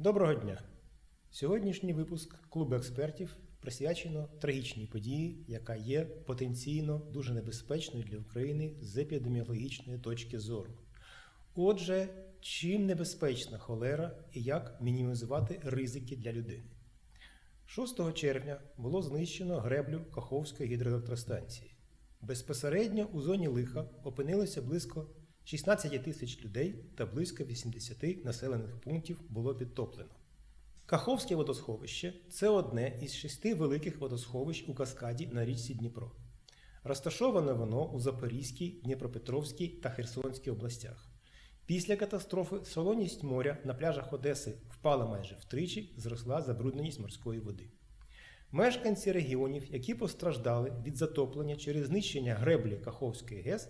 Доброго дня! Сьогоднішній випуск клубу експертів присвячено трагічній події, яка є потенційно дуже небезпечною для України з епідеміологічної точки зору. Отже, чим небезпечна холера і як мінімізувати ризики для людини? 6 червня було знищено греблю Каховської гідроелектростанції. Безпосередньо у зоні лиха опинилося близько 16 тисяч людей та близько 80 населених пунктів було підтоплено. Каховське водосховище це одне із шести великих водосховищ у каскаді на річці Дніпро. Розташоване воно у Запорізькій, Дніпропетровській та Херсонській областях. Після катастрофи солоність моря на пляжах Одеси впала майже втричі, зросла забрудненість морської води. Мешканці регіонів, які постраждали від затоплення через знищення греблі Каховської ГЕС,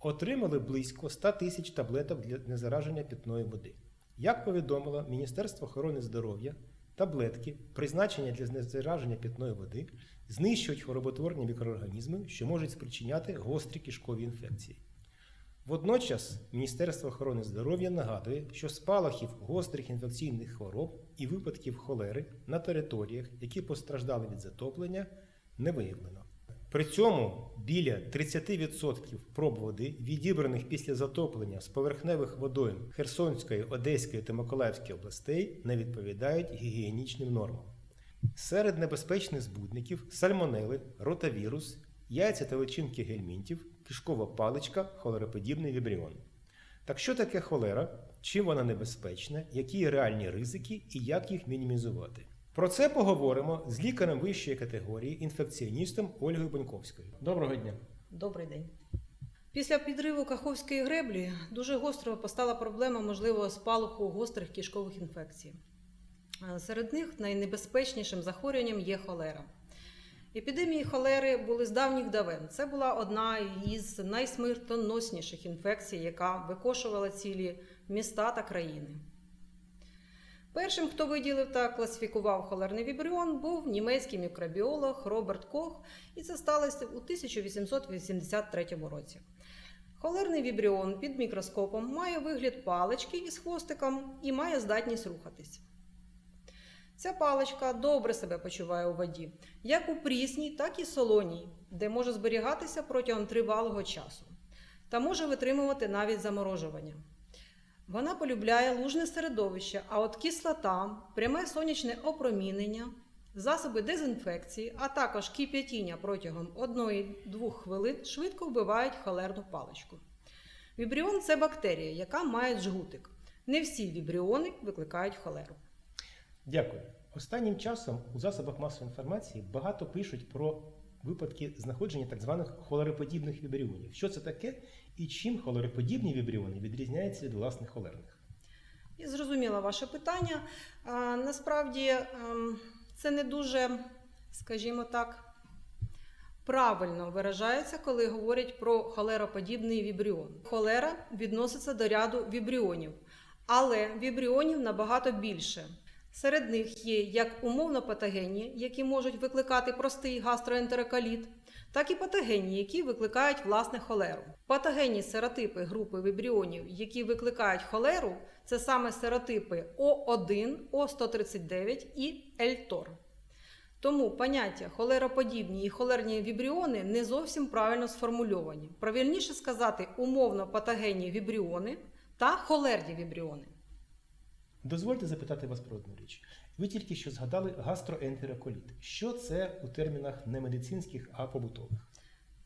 отримали близько 100 тисяч таблеток для незараження питної води. Як повідомило Міністерство охорони здоров'я, таблетки, призначення для знезараження питної води, знищують хвороботворні мікроорганізми, що можуть спричиняти гострі кишкові інфекції. Водночас Міністерство охорони здоров'я нагадує, що спалахів гострих інфекційних хвороб і випадків холери на територіях, які постраждали від затоплення, не виявлено. При цьому біля 30% проб води, відібраних після затоплення з поверхневих водойм Херсонської, Одеської та Миколаївської областей, не відповідають гігієнічним нормам. Серед небезпечних збудників сальмонели, ротавірус, яйця та личинки гельмінтів, кишкова паличка, холероподібний вібріон. Так що таке холера, чим вона небезпечна, які реальні ризики і як їх мінімізувати? Про це поговоримо з лікарем вищої категорії, інфекціоністом Ольгою Боньковською. Доброго дня. Добрий день. Після підриву Каховської греблі дуже гостро постала проблема можливого спалаху гострих кишкових інфекцій. Серед них найнебезпечнішим захворюванням є холера. Епідемії холери були з давніх давен. Це була одна із найсмертоносніших інфекцій, яка викошувала цілі міста та країни. Першим, хто виділив та класифікував холерний вібріон, був німецький мікробіолог Роберт Кох, і це сталося у 1883 році. Холерний вібріон під мікроскопом має вигляд палички із хвостиком і має здатність рухатись. Ця паличка добре себе почуває у воді, як у прісній, так і солоній, де може зберігатися протягом тривалого часу та може витримувати навіть заморожування. Вона полюбляє лужне середовище, а от кислота, пряме сонячне опромінення, засоби дезінфекції, а також кип'ятіння протягом 1-2 хвилин швидко вбивають холерну паличку. Вібріон це бактерія, яка має жгутик. Не всі вібріони викликають холеру. Дякую. Останнім часом у засобах масової інформації багато пишуть про випадки знаходження так званих холереподібних вібріонів. Що це таке і чим холереподібні вібріони відрізняються від власних холерних? Я зрозуміла ваше питання. А, насправді ем, це не дуже, скажімо так, правильно виражається, коли говорять про холероподібний вібріон. Холера відноситься до ряду вібріонів, але вібріонів набагато більше. Серед них є як умовно патогенні, які можуть викликати простий гастроентероколіт, так і патогенні, які викликають власне холеру. Патогенні серотипи групи вібріонів, які викликають холеру, це саме серотипи О1, О139 і Ельтор. Тому поняття холероподібні і холерні вібріони не зовсім правильно сформульовані. Правильніше сказати умовно патогенні вібріони та холерні вібріони. Дозвольте запитати вас про одну річ. Ви тільки що згадали гастроентероколіт. Що це у термінах не медицинських, а побутових?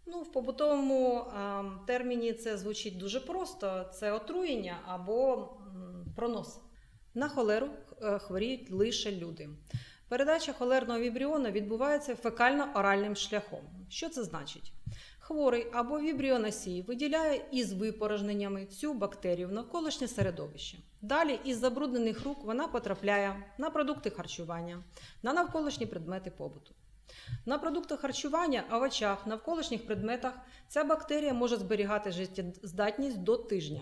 Ну, в побутовому е, терміні це звучить дуже просто: це отруєння або пронос. На холеру е, хворіють лише люди. Передача холерного вібріону відбувається фекально-оральним шляхом. Що це значить? Хворий або вібріоносій виділяє із випорожненнями цю бактерію в навколишнє середовище. Далі із забруднених рук вона потрапляє на продукти харчування, на навколишні предмети побуту. На продуктах харчування, овочах, навколишніх предметах ця бактерія може зберігати життєздатність до тижня.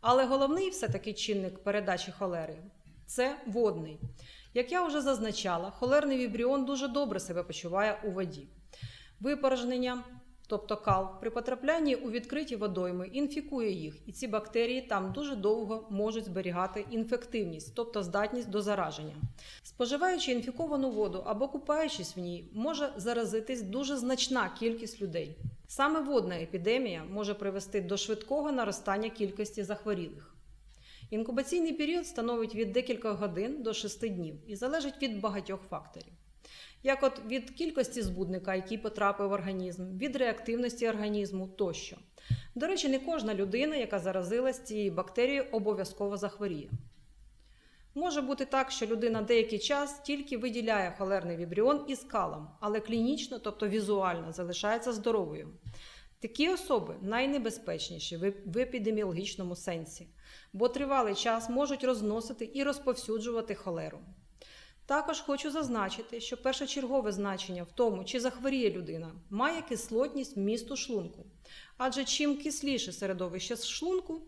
Але головний все-таки чинник передачі холери це водний. Як я вже зазначала, холерний вібріон дуже добре себе почуває у воді. Випорожнення тобто кал, при потраплянні у відкриті водойми інфікує їх, і ці бактерії там дуже довго можуть зберігати інфективність, тобто здатність до зараження. Споживаючи інфіковану воду або купаючись в ній, може заразитись дуже значна кількість людей. Саме водна епідемія може привести до швидкого наростання кількості захворілих. Інкубаційний період становить від декілька годин до 6 днів і залежить від багатьох факторів. Як от від кількості збудника, який потрапив в організм, від реактивності організму тощо. До речі, не кожна людина, яка заразилась цією бактерією, обов'язково захворіє. Може бути так, що людина деякий час тільки виділяє холерний вібріон із калом, але клінічно, тобто візуально, залишається здоровою. Такі особи найнебезпечніші в епідеміологічному сенсі, бо тривалий час можуть розносити і розповсюджувати холеру. Також хочу зазначити, що першочергове значення в тому, чи захворіє людина, має кислотність вмісту шлунку. Адже чим кисліше середовище з шлунку,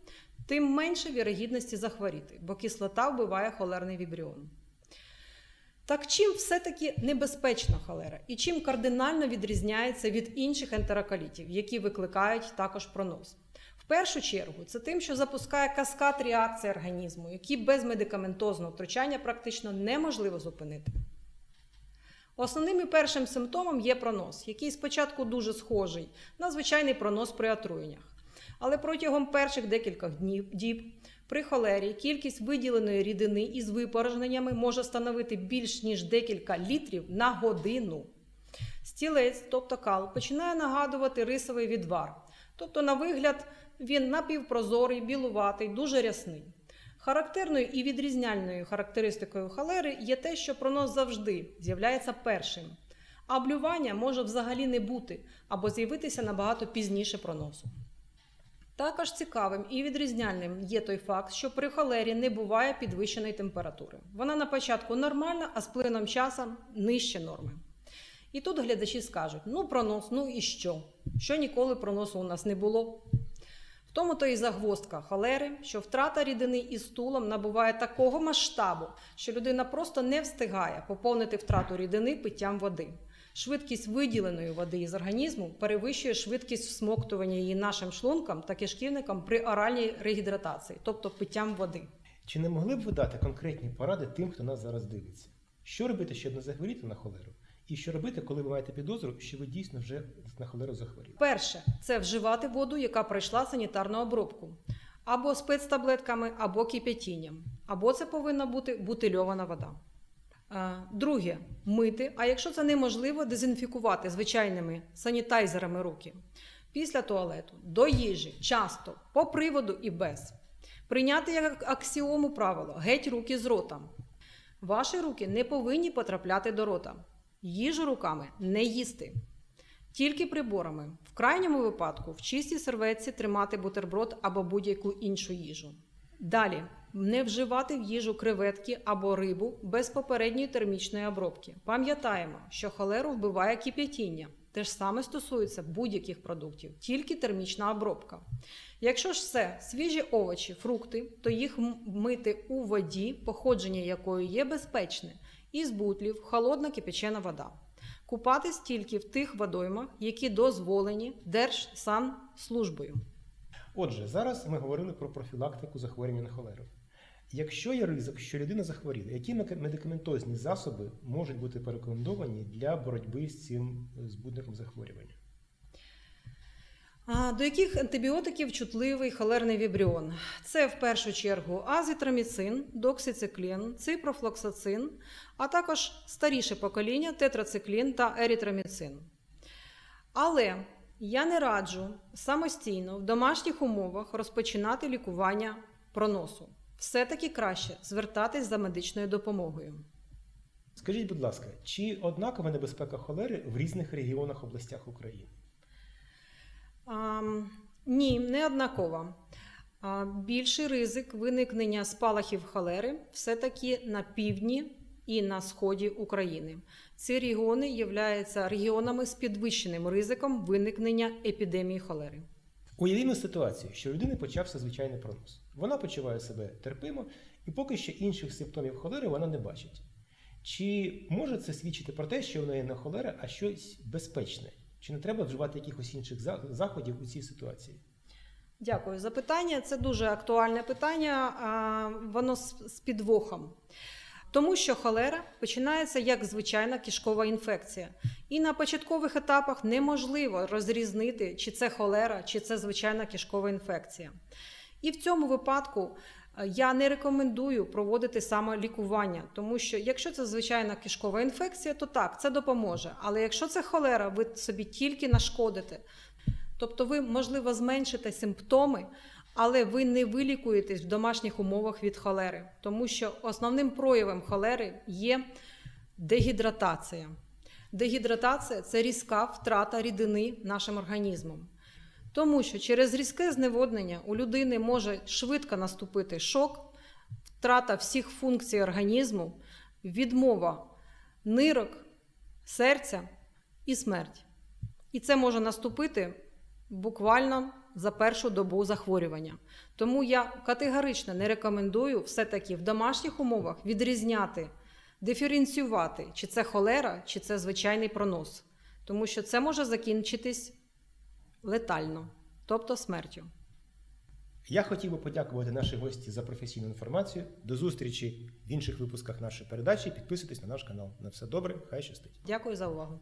тим менше вірогідності захворіти, бо кислота вбиває холерний вібріон. Так чим все-таки небезпечна холера і чим кардинально відрізняється від інших ентероколітів, які викликають також пронос? Першу чергу, це тим, що запускає каскад реакції організму, які без медикаментозного втручання практично неможливо зупинити. Основним і першим симптомом є пронос, який спочатку дуже схожий на звичайний пронос при отруєннях. Але протягом перших декількох днів діб при холері кількість виділеної рідини із випорожненнями може становити більш ніж декілька літрів на годину. Стілець, тобто кал, починає нагадувати рисовий відвар. Тобто, на вигляд, він напівпрозорий, білуватий, дуже рясний. Характерною і відрізняльною характеристикою холери є те, що пронос завжди з'являється першим. А блювання може взагалі не бути або з'явитися набагато пізніше проносу. Також цікавим і відрізняльним є той факт, що при холері не буває підвищеної температури. Вона на початку нормальна, а з плином часу нижче норми. І тут глядачі скажуть: ну, пронос, ну і що? Що ніколи проносу у нас не було. В тому то і загвоздка холери, що втрата рідини із стулом набуває такого масштабу, що людина просто не встигає поповнити втрату рідини питтям води. Швидкість виділеної води із організму перевищує швидкість всмоктування її нашим шлунком та кишківником при оральній регідратації, тобто питтям води. Чи не могли б ви дати конкретні поради тим, хто нас зараз дивиться? Що робити, щоб не захворіти на холеру? І що робити, коли ви маєте підозру, що ви дійсно вже на холеру захворіли? Перше це вживати воду, яка пройшла санітарну обробку, або спецтаблетками, або кип'ятінням, або це повинна бути бутильована вода. Е, Друге мити, а якщо це неможливо, дезінфікувати звичайними санітайзерами руки. Після туалету, до їжі, часто, по приводу і без. Прийняти як аксіому правило геть руки з рота. Ваші руки не повинні потрапляти до рота. Їжу руками не їсти. Тільки приборами. В крайньому випадку в чистій серветці тримати бутерброд або будь-яку іншу їжу. Далі не вживати в їжу креветки або рибу без попередньої термічної обробки. Пам'ятаємо, що холеру вбиває кип'ятіння. Те ж саме стосується будь-яких продуктів, тільки термічна обробка. Якщо ж все свіжі овочі, фрукти, то їх мити у воді, походження якої є безпечне, із бутлів, холодна кипячена вода. Купатись тільки в тих водоймах, які дозволені Держсанслужбою. Отже, зараз ми говорили про профілактику захворювання на холеру. Якщо є ризик, що людина захворіла, які медикаментозні засоби можуть бути порекомендовані для боротьби з цим збудником захворювання? До яких антибіотиків чутливий холерний вібріон? Це в першу чергу азітроміцин, доксициклін, ципрофлоксацин, а також старіше покоління тетрациклін та ерітроміцин. Але я не раджу самостійно в домашніх умовах розпочинати лікування проносу. Все-таки краще звертатись за медичною допомогою. Скажіть, будь ласка, чи однакова небезпека холери в різних регіонах областях України? А, ні, не однаково. А, більший ризик виникнення спалахів холери все-таки на півдні і на сході України. Ці регіони являються регіонами з підвищеним ризиком виникнення епідемії холери. Уявімо ситуацію, що у людини почався звичайний пронос. Вона почуває себе терпимо, і поки що інших симптомів холери вона не бачить. Чи може це свідчити про те, що в неї не холера, а щось безпечне? Чи не треба вживати якихось інших заходів у цій ситуації? Дякую за питання. Це дуже актуальне питання. Воно з підвохом. Тому що холера починається як звичайна кишкова інфекція. І на початкових етапах неможливо розрізнити, чи це холера, чи це звичайна кишкова інфекція. І в цьому випадку я не рекомендую проводити самолікування, тому що якщо це звичайна кишкова інфекція, то так, це допоможе. Але якщо це холера, ви собі тільки нашкодите. Тобто ви, можливо, зменшите симптоми, але ви не вилікуєтесь в домашніх умовах від холери, тому що основним проявом холери є дегідратація. Дегідратація це різка втрата рідини нашим організмом. Тому що через різке зневоднення у людини може швидко наступити шок, втрата всіх функцій організму, відмова нирок, серця і смерть. І це може наступити буквально за першу добу захворювання. Тому я категорично не рекомендую все-таки в домашніх умовах відрізняти, диференціювати, чи це холера, чи це звичайний пронос. Тому що це може закінчитись летально, тобто смертю. Я хотів би подякувати нашій гості за професійну інформацію. До зустрічі в інших випусках нашої передачі. Підписуйтесь на наш канал. На все добре, хай щастить. Дякую за увагу.